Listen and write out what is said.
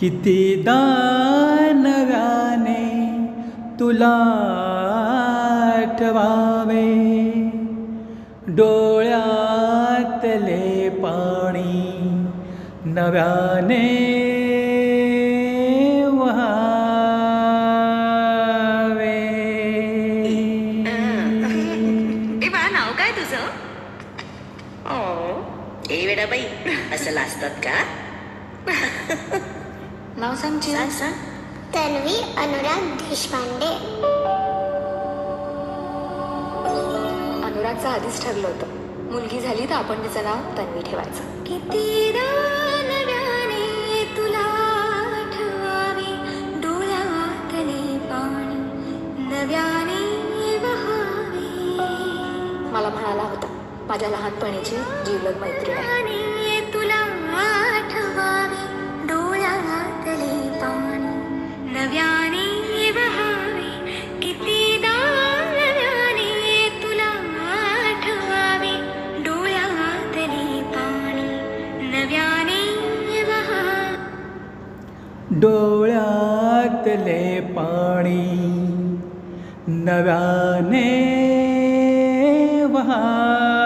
कितीदा नव्याने तुला आठवावे. डोळ्यातले पाणी नव्याने वहावे. ए बाळा नाव काय तुझं? ओ ए वेडा बाई असं लाजतात का? नाव सांग चिया सांग सांग तन्वी अनुराग देशपांडे. अनुरागचं आधीच ठरलं होतं. मुलगी झाली तर आपण तिचं नाव तन्वी ठेवायचं. किती नव्याने तुला आठवावे डोळ्यातले पाणी नव्याने वहावे. मला म्हणाला होता माझ्या लहानपणीची जीवलग मैत्रीण आहे. डोळ्यातले पाणी नव्याने वहा